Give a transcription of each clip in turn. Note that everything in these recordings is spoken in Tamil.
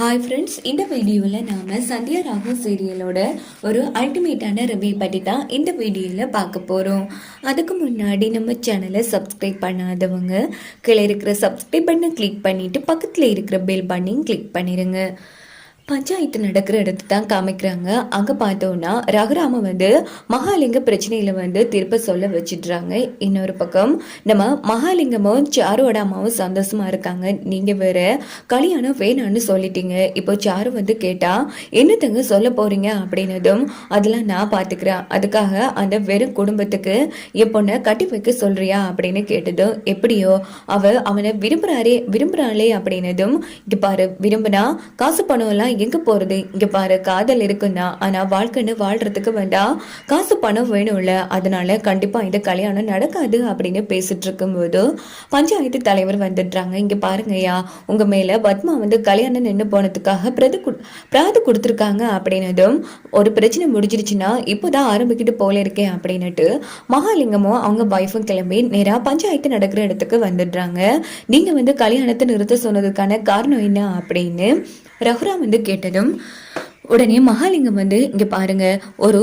ஹாய் ஃப்ரெண்ட்ஸ் இந்த வீடியோவில் நாம் சந்தியா ராகு சீரியலோட ஒரு அல்டிமேட்டான ரிவ்யூ பற்றி தான் இந்த வீடியோவில் பார்க்க போகிறோம் அதுக்கு முன்னாடி நம்ம சேனலை சப்ஸ்கிரைப் பண்ணாதவங்க கீழே இருக்கிற சப்ஸ்கிரைப் பட்டனை கிளிக் பண்ணிவிட்டு பக்கத்தில் இருக்கிற பெல் பட்டனையும் கிளிக் பண்ணிடுங்க பஞ்சாயத்து நடக்கிற இடத்து தான் காமிக்கிறாங்க. அங்கே பார்த்தோன்னா ரகுராம வந்து மகாலிங்க பிரச்சனையில் வந்து திருப்ப சொல்ல வச்சிடுறாங்க. இன்னொரு பக்கம் நம்ம மகாலிங்கமும் சாருவோட அம்மாவும் சந்தோஷமாக இருக்காங்க. நீங்கள் வேறு கல்யாணம் வேணான்னு சொல்லிட்டீங்க. இப்போ சாரு வந்து கேட்டால் என்னத்தங்க சொல்ல போகிறீங்க அப்படின்னதும் அதெல்லாம் நான் பார்த்துக்கிறேன் அதுக்காக அந்த வெறும் குடும்பத்துக்கு என் பொண்ணை கட்டி வைக்க சொல்கிறியா அப்படின்னு கேட்டதும் எப்படியோ அவள் அவனை விரும்புகிறாரே விரும்புகிறாளே அப்படின்னதும் இது பாரு விரும்பினா காசு பணம் எல்லாம் எங்க போறது? இங்க பாரு காதல் இருக்குன்னா ஆனா வாழ்க்கைன்னு வாழ்றதுக்கு வேண்டாம் காசு பணம் வேணும்ல அதனால கண்டிப்பா இந்த கல்யாணம் நடக்காது அப்படின்னு பேசிட்டு இருக்கும்போது பஞ்சாயத்து தலைவர் வந்துடுறாங்க. இங்க பாருங்கய்யா உங்க மேல பத்மா வந்து கல்யாணம் நின்று போனதுக்காக பிரது பிராது கொடுத்துருக்காங்க அப்படின்னதும் ஒரு பிரச்சனை முடிஞ்சிருச்சுன்னா இப்போதான் ஆரம்பிக்கிட்டு போல இருக்கேன் அப்படின்னுட்டு மகாலிங்கமும் அவங்க ஒய்ஃபும் கிளம்பி நேரா பஞ்சாயத்து நடக்கிற இடத்துக்கு வந்துடுறாங்க. நீங்க வந்து கல்யாணத்தை நிறுத்த சொன்னதுக்கான காரணம் என்ன அப்படின்னு ரகுராம் வந்து கேட்டதும் உடனே மகாலிங்கம் வந்து இங்க பாருங்க ஒரு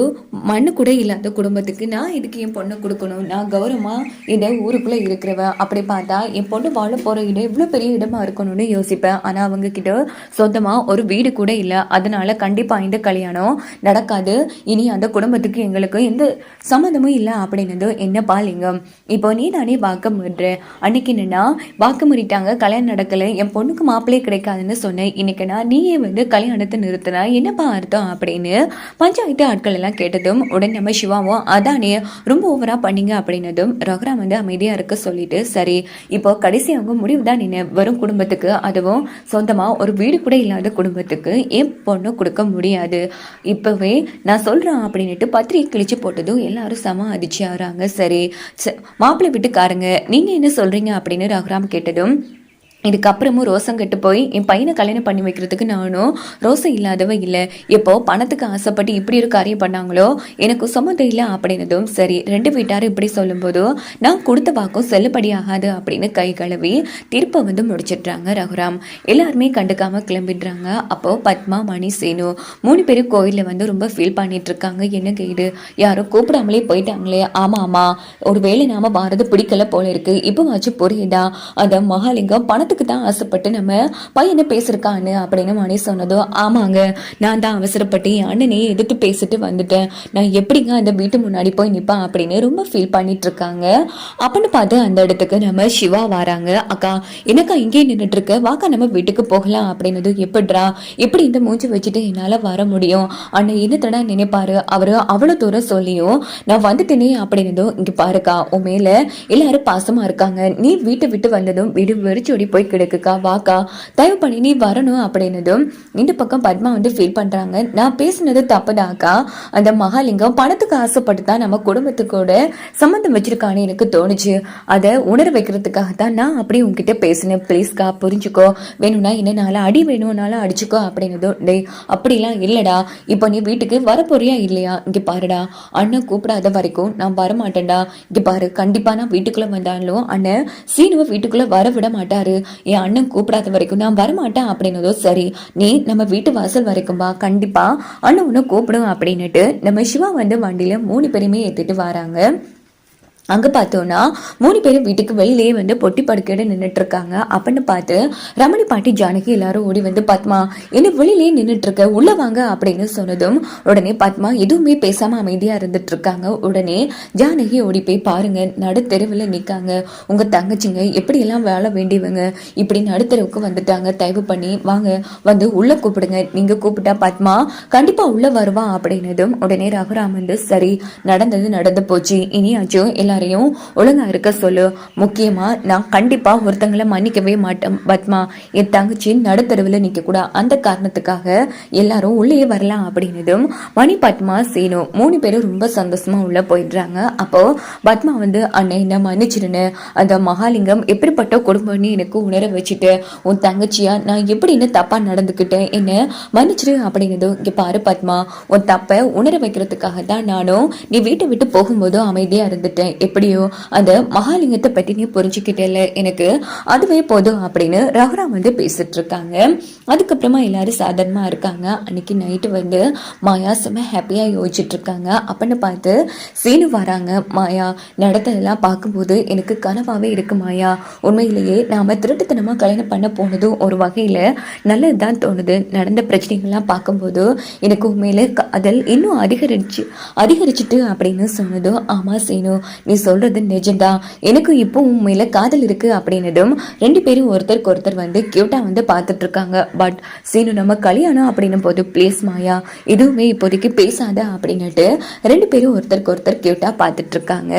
மண்ணு கூட இல்லாத குடும்பத்துக்கு நான் இதுக்கு என் பொண்ணை கொடுக்கணும்? நான் கௌரவமா இந்த ஊருக்குள்ள இருக்கிறவ. அப்படி பார்த்தா என் பொண்ணு வாழ போற இடம் இவ்வளவு பெரிய இடமா இருக்கணும்னு யோசிப்பேன். ஆனா அவங்க கிட்ட சொந்தமா ஒரு வீடு கூட இல்லை. அதனால கண்டிப்பா இந்த கல்யாணம் நடக்காது. இனி அந்த குடும்பத்துக்கு எங்களுக்கு எந்த சம்மந்தமும் இல்லை. அப்படின்னது என்ன பாலிங்கம் இப்போ நீ தானே வாக்க முடுற அன்னைக்கு என்னன்னா வாக்கு முறிட்டாங்க கல்யாணம் நடக்கல. என் பொண்ணுக்கு மாப்பிள்ளையே கிடைக்காதுன்னு சொன்னேன். இன்னைக்கு நான் நீயே வந்து கல்யாணத்தை நிறுத்தினா என்ன என்னப்பா அர்த்தம் அப்படின்னு பஞ்சாயத்து ஆட்கள் எல்லாம் கேட்டதும் உடனே நம்ம சிவாவும் அதானே ரொம்ப ஓவரா பண்ணீங்க அப்படின்னதும் ரகுராம் வந்து அமைதியா இருக்க சொல்லிட்டு சரி இப்போ கடைசி அவங்க முடிவு தான் நின்று வரும் குடும்பத்துக்கு? அதுவும் சொந்தமா? ஒரு வீடு கூட இல்லாத குடும்பத்துக்கு என் பொண்ணு கொடுக்க முடியாது? இப்பவே நான் சொல்றேன் அப்படின்ட்டு பத்திரிகை கிழிச்சு போட்டதும் எல்லாரும் சம அதிர்ச்சி ஆறாங்க சரி ச- மாப்பிள்ளை வீட்டுக்காரங்க நீங்க என்ன சொல்றீங்க? அப்படின்னு ரகுராம் கேட்டதும் இதுக்கப்புறமும் ரோசம் கெட்டு போய் என் பையனை கல்யாணம் பண்ணி வைக்கிறதுக்கு நானும் ரோசம் இல்லாதவ இல்லை. எப்போ பணத்துக்கு ஆசைப்பட்டு இப்படி ஒரு காரியம் பண்ணாங்களோ எனக்கு சுமந்த இல்லை அப்படின்னதும் சரி ரெண்டு வீட்டாரும் இப்படி சொல்லும்போது நான் கொடுத்த வாக்கும் செல்லுபடியாகாது அப்படின்னு கை கழுவி தீர்ப்பை வந்து முடிச்சிடுறாங்க ரகுராம். எல்லாருமே கண்டுக்காம கிளம்பிடுறாங்க. அப்போ பத்மா மணி சேனு மூணு பேரும் கோயிலில் வந்து ரொம்ப ஃபீல் பண்ணிட்டு இருக்காங்க. என்ன கைடு யாரும் கூப்பிடாமலே போயிட்டாங்களே. ஆமா ஆமா. ஒரு வேளை நாம வாரது பிடிக்கல போல இருக்கு. இப்போ வச்சு புரியுதா? அந்த மகாலிங்கம் பணத்துக்கு தான் ஆசைப்பட்டு நம்ம பையனை பேசியிருக்கான்னு அப்படின்னு மணி சொன்னதோ ஆமாங்க நான் தான் அவசரப்பட்டு என் அண்ணனையே எதிர்த்து பேசிட்டு வந்துட்டேன். நான் எப்படிங்க அந்த வீட்டு முன்னாடி போய் நிற்பேன் அப்படின்னு ரொம்ப ஃபீல் பண்ணிட்டு இருக்காங்க அப்படின்னு பார்த்து அந்த இடத்துக்கு நம்ம சிவா வராங்க. அக்கா என்னக்கா இங்கே நின்றுட்டு இருக்க வாக்கா நம்ம வீட்டுக்கு போகலாம் அப்படின்னது எப்படிடா? எப்படி இந்த மூஞ்சி வச்சுட்டு என்னால் வர முடியும்? அண்ணன் என்னத்தடா நினைப்பாரு? அவரு அவ்வளோ தூரம் சொல்லியும் நான் வந்துட்டேனே அப்படின்னதும் இங்கே பாருக்கா உன் மேலே எல்லாரும் பாசமாக இருக்காங்க. நீ வீட்டை விட்டு வந்ததும் வீடு வெறிச்சோடி போய் கிடக்குக்கா வாக்கா? தயவு பண்ணி நீ வரணும் அப்படின்னதும் இந்த பக்கம் பத்மா வந்து ஃபீல் பண்ணுறாங்க நான் பேசினது தப்புதாக்கா? அந்த மகாலிங்கம் பணத்துக்கு ஆசைப்பட்டு தான் நம்ம குடும்பத்துக்கூட சம்மந்தம் வச்சிருக்கான்னு எனக்கு தோணுச்சு. அதை உணர வைக்கிறதுக்காக தான் நான் அப்படி உங்ககிட்ட பேசினேன். ப்ளீஸ்க்கா புரிஞ்சுக்கோ. வேணும்னா என்னனால அடி வேணும்னாலும் அடிச்சுக்கோ அப்படின்னதும் டேய் அப்படிலாம் இல்லைடா. இப்போ நீ வீட்டுக்கு வரப்போறியா இல்லையா? இங்கே பாருடா. அண்ணன் கூப்பிடாத வரைக்கும் நான் வர மாட்டேன்டா பாரு கண்டிப்பாக நான் வீட்டுக்குள்ளே வந்தாலும் அண்ணன் சீனுவை வீட்டுக்குள்ளே வர விட மாட்டாரு. என் அண்ணன் கூப்பிடாத வரைக்கும் நான் வரமாட்டேன் அப்படின்னதோ சரி. நீ நம்ம வீட்டு வாசல் வரைக்கும் வா. கண்டிப்பா அண்ணன் உன்னை கூப்பிடும் அப்படின்னுட்டு நம்ம சிவா வந்து வண்டியில் மூணு பேருமே ஏத்திட்டு வராங்க. அங்கே பார்த்தோன்னா மூணு பேரும் வீட்டுக்கு வெளியிலேயே வந்து பொட்டி படுக்கையோட நின்றுட்டு இருக்காங்க அப்படின்னு பார்த்து ரமணி பாட்டி ஜானகி எல்லாரும் ஓடி வந்து பத்மா என்ன வெளியிலே நின்றுட்டு இருக்க உள்ள வாங்க அப்படின்னு சொன்னதும் உடனே பத்மா எதுவுமே பேசாம அமைதியா இருந்துட்டு இருக்காங்க உடனே ஜானகி ஓடி போய் பாருங்க நடு தெருவில் நிற்காங்க உங்க தங்கச்சிங்க எப்படியெல்லாம் வேலை வேண்டியவங்க? இப்படி நடுத்தெருவுக்கு வந்துட்டாங்க. தயவு பண்ணி வாங்க வந்து உள்ள கூப்பிடுங்க. நீங்க கூப்பிட்டா பத்மா கண்டிப்பா உள்ள வருவா அப்படின்னதும் உடனே ரகுராம் வந்து சரி நடந்தது நடந்து போச்சு. இனியாச்சும் எல்லாரையும் ஒழுங்கா இருக்க சொல்லு. முக்கியமா நான் கண்டிப்பா ஒருத்தங்களை மன்னிக்கவே மாட்டேன் பத்மா. என் தங்கச்சி நடுத்தருவில் நிக்க கூட அந்த காரணத்துக்காக எல்லாரும் உள்ளே வரலாம் அப்படின்னதும் மணி பத்மா சீனு மூணு பேரும் ரொம்ப சந்தோஷமா உள்ள போயிடுறாங்க. அப்போ பத்மா வந்து அண்ணே என்ன மன்னிச்சிடுன்னு அந்த மகாலிங்கம் எப்படிப்பட்ட குடும்பம்னு எனக்கு உணர வச்சுட்டு உன் தங்கச்சியா நான் எப்படின்னு தப்பா நடந்துக்கிட்டேன்? என்ன? மன்னிச்சிடு அப்படின்னதும் இங்க பாரு பத்மா. உன் தப்பை உணர வைக்கிறதுக்காக தான் நானும் நீ வீட்டை விட்டு போகும்போதும் அமைதியா இருந்துட்டேன். எப்படியோ அந்த மகாலிங்கத்தை பற்றி நீ புரிஞ்சுக்கிட்டல எனக்கு அதுவே போதும் அப்படின்னு ரகுராம் வந்து பேசிட்டு இருக்காங்க அதுக்கப்புறமா எல்லாரும் சாதாரணமாக இருக்காங்க. அன்னைக்கு நைட்டு வந்து மாயா செம்ம ஹாப்பியாக யோசிச்சுட்டு இருக்காங்க அப்படின்னு பார்த்து சீனு வராங்க. மாயா நடத்ததெல்லாம் பார்க்கும்போது எனக்கு கனவாகவே இருக்கு மாயா. உண்மையிலேயே நாம திருட்டுத்தனமாக கல்யாணம் பண்ண போனதும் ஒரு வகையில நல்லதுதான் தோணுது. நடந்த பிரச்சனைகள்லாம் பார்க்கும்போது எனக்கு உண்மையில் க- அதில் இன்னும் அதிகரிச்சு அதிகரிச்சுட்டு அப்படின்னு சொன்னதும் ஆமாம் சீனு நீ சொல்றது நிஜம்தான். எனக்கும் இப்போ உண்மையில காதல் இருக்கு அப்படின்னதும் ரெண்டு பேரும் ஒருத்தருக்கு ஒருத்தர் வந்து கியூட்டா வந்து பார்த்துட்டு இருக்காங்க. பட் சீனு நம்ம கல்யாணம் அப்படின்னும் போது ப்ளீஸ் மாயா எதுவுமே இப்போதைக்கு பேசாத அப்படின்னுட்டு ரெண்டு பேரும் ஒருத்தருக்கு ஒருத்தர் கியூட்டா பார்த்துட்டு இருக்காங்க.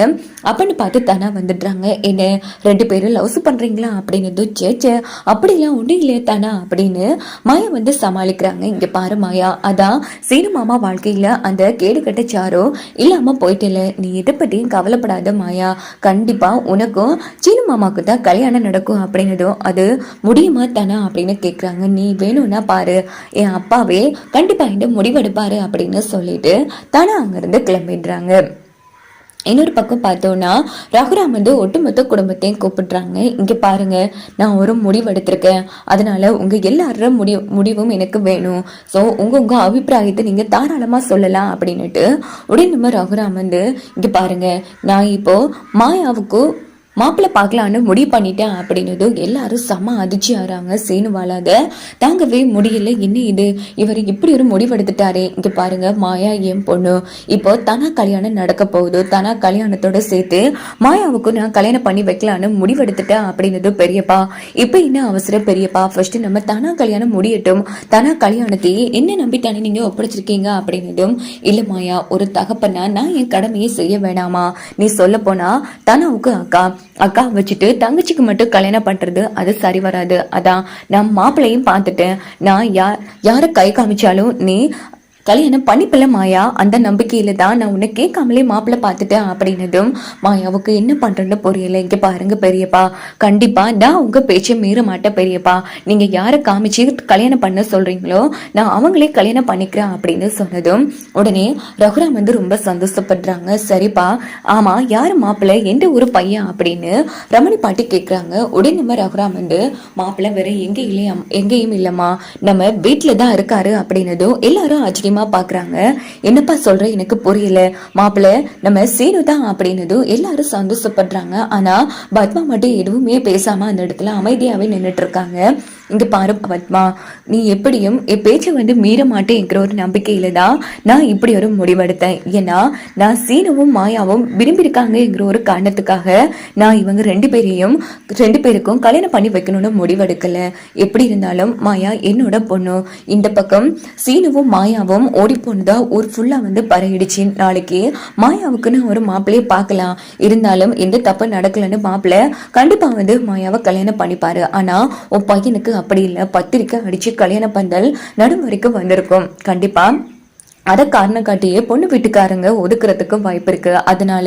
அப்படின்னு பார்த்து தானா வந்துடுறாங்க. என்ன ரெண்டு பேரும் லவ்ஸ் பண்றீங்களா அப்படின்னு சேச்சே அப்படிலாம் ஒன்றும் இல்லையே தானா அப்படின்னு மாயா வந்து சமாளிக்கிறாங்க. இங்க பாரு மாயா அதான் சீனு மாமா வாழ்க்கையில அந்த கேடு கட்ட சாரோ இல்லாம போயிட்டல. நீ எதை பத்தியும் கவலைப்படாத. மாயா. கண்டிப்பா உனக்கும் சீனு மாமாவுக்கு தான் கல்யாணம் நடக்கும் அப்படின்னதும் அது முடியுமா தானா அப்படின்னு கேட்குறாங்க நீ வேணும்னா பாரு. என் அப்பாவே கண்டிப்பா இந்த முடிவெடுப்பாரு அப்படின்னு சொல்லிட்டு தானே அங்கேருந்து கிளம்பிடுறாங்க. இன்னொரு பக்கம் பார்த்தோன்னா ரகுராம் வந்து ஒட்டுமொத்த குடும்பத்தையும் கூப்பிடுறாங்க. இங்கே பாருங்க நான் ஒரு முடிவு எடுத்திருக்கேன். அதனால உங்கள் எல்லாரோட முடிவு முடிவும் எனக்கு வேணும். ஸோ உங்கள் உங்கள் அபிப்பிராயத்தை நீங்கள் தாராளமாக சொல்லலாம் அப்படின்னுட்டு உடனே நம்ம ரகுராம் வந்து இங்கே பாருங்க நான் இப்போ மாயாவுக்கு மாப்பிள்ளை பார்க்கலான்னு முடிவு பண்ணிட்டேன் அப்படின்னதும் எல்லாரும் செம அதிர்ச்சி ஆறாங்க சேனு வாழாத தாங்கவே முடியல. என்ன இது? இவர் இப்படி ஒரு முடிவெடுத்துட்டாரே இங்க பாருங்க மாயா என் பொண்ணு. இப்போ தனா கல்யாணம் நடக்க போகுது. தனா கல்யாணத்தோட சேர்த்து மாயாவுக்கு நான் கல்யாணம் பண்ணி வைக்கலான்னு முடிவெடுத்துட்டேன் அப்படின்னதும் பெரியப்பா. இப்போ என்ன அவசரம் பெரியப்பா? ஃபர்ஸ்ட் நம்ம தனா கல்யாணம் முடியட்டும். தனா கல்யாணத்தையே என்ன நம்பி தானே நீங்க ஒப்படைச்சிருக்கீங்க அப்படின்னதும் இல்ல மாயா ஒரு தகப்பனா நான் என் கடமையை செய்ய வேணாமா? நீ சொல்ல போனா தனாவுக்கு அக்கா. அக்கா வச்சுட்டு தங்கச்சிக்கு மட்டும் கல்யாணம் பண்றது அது சரி வராது. அதான் நான் மாப்பிள்ளையும் பார்த்துட்டேன். நான் யார் யாரை கை காமிச்சாலும் நீ கல்யாணம் பண்ணிப்பல மாயா? அந்த நம்பிக்கையில தான் நான் உன்னை கேட்காமலே மாப்பிள்ள பார்த்துட்டேன் அப்படின்னதும் மாயாவுக்கு என்ன பண்றேன்னு புரியல. இங்க பாருங்க பெரியப்பா. கண்டிப்பா நான் உங்க பேச்சை மீற மாட்டேன் பெரியப்பா. நீங்க யாரை காமிச்சு கல்யாணம் பண்ண சொல்றீங்களோ நான் அவங்களே கல்யாணம் பண்ணிக்கிறேன் அப்படின்னு சொன்னதும் உடனே ரகுராம் வந்து ரொம்ப சந்தோஷப்படுறாங்க. சரிப்பா. ஆமா யாரு மாப்பிள்ளை? எந்த ஒரு பையன்? அப்படின்னு ரமணி பாட்டி கேட்குறாங்க உடனே நம்ம ரகுராம் வந்து மாப்பிள்ளை வேற எங்கேயும் இல்லையா? எங்கேயும் இல்லம்மா. நம்ம வீட்டுல தான் இருக்காரு அப்படின்னதும் எல்லாரும் ஆச்சரியமா பாக்குறாங்க. என்னப்பா சொல்ற? எனக்கு புரியல. மாப்பிள்ளை நம்ம சீனு தான் அப்படின்னதும் எல்லாரும் சந்தோஷப்படுறாங்க. ஆனா பத்மா மட்டும் எதுவுமே பேசாம அந்த இடத்துல அமைதியாவே நின்றுட்டு இருக்காங்க. இங்க பாரு பத்மா. நீ எப்படியும் என் பேச்சை வந்து மீற மாட்டேங்கிற ஒரு நம்பிக்கையில தான் நான் இப்படி ஒரு முடிவெடுத்தேன். ஏன்னா நான் சீனவும் மாயாவும் விரும்பியிருக்காங்கங்கிற ஒரு காரணத்துக்காக நான் இவங்க ரெண்டு பேரையும் ரெண்டு பேருக்கும் கல்யாணம் பண்ணி வைக்கணும்னு முடிவெடுக்கல. எப்படி இருந்தாலும் மாயா என்னோட பொண்ணு. இந்த பக்கம் சீனுவும் மாயாவும் ஓடி போனதா ஊர் ஃபுல்லா வந்து பரவிடுச்சு. நாளைக்கு மாயாவுக்குன்னு ஒரு மாப்பிள்ளையே பார்க்கலாம். இருந்தாலும் எந்த தப்பு நடக்கலன்னு மாப்பிள்ளை கண்டிப்பா வந்து மாயாவை கல்யாணம் பண்ணிப்பாரு. ஆனா உன் பையனுக்கு அப்படி இல்லை. பத்திரிக்கை அடிச்சு கல்யாண பந்தல் நடும் வரைக்கும் வந்திருக்கும். கண்டிப்பா. அதை காரணம் காட்டியே பொண்ணு வீட்டுக்காரங்க ஒதுக்குறதுக்கும் வாய்ப்பு இருக்கு. அதனால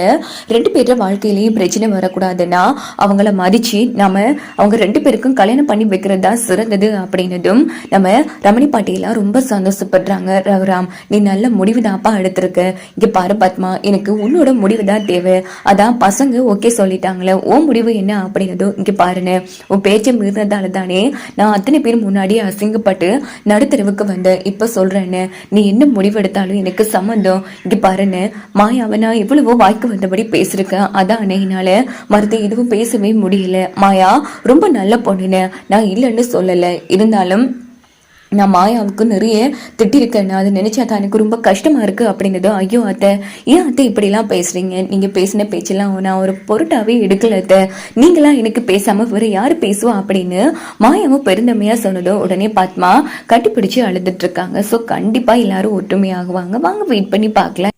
ரெண்டு பேர்ல வாழ்க்கையிலையும் பிரச்சனை வரக்கூடாதுன்னா அவங்கள மதிச்சு நம்ம அவங்க ரெண்டு பேருக்கும் கல்யாணம் பண்ணி வைக்கிறது தான் சிறந்தது அப்படின்னதும் நம்ம ரமணி பாட்டியெல்லாம் ரொம்ப சந்தோஷப்படுறாங்க. ரகுராம் நீ நல்ல முடிவு தான்ப்பா எடுத்திருக்க. இங்க பாரு பத்மா எனக்கு உன்னோட முடிவு தான் தேவை. அதான் பசங்க ஓகே சொல்லிட்டாங்களே ஓ முடிவு என்ன அப்படின்னதும் இங்க பாருன்னு. உன் பேச்சை மீறினதால தானே நான் அத்தனை பேர் முன்னாடி அசிங்கப்பட்டு நடுத்தரவுக்கு வந்தேன். இப்ப சொல்றேன்னு. நீ என்ன முடிவு எடுத்தாலும் எனக்கு சம்மந்தம். இங்க பாருன்னு மாயாவை நான் எவ்வளவோ வாய்க்கு வந்தபடி பேசிருக்கேன் அதான் என்னால? மறுத்து எதுவும் பேசவே முடியல. மாயா ரொம்ப நல்ல பொண்ணுன்னு. நான் இல்லைன்னு சொல்லல. இருந்தாலும் நான் மாயாவுக்கு நிறைய திட்டிருக்கேன். அதை நினைச்சா தான் எனக்கு ரொம்ப கஷ்டமா இருக்கு அப்படிங்கிறது ஐயோ அத்தை ஏன் அத்தை இப்படிலாம் பேசுறீங்க? நீங்க பேசின பேச்செல்லாம் நான் ஒரு பொருட்டாவே எடுக்கல அத்தை. நீங்களாம் எனக்கு பேசாம வேற யாரு பேசுவா? அப்படின்னு மாயாவும் பெருந்தமையா சொன்னதும் உடனே பாத்மா கட்டிப்பிடிச்சு அழுதுட்டு இருக்காங்க. ஸோ கண்டிப்பா எல்லாரும் ஒற்றுமையாகுவாங்க. வாங்க வெயிட் பண்ணி பார்க்கலாம்.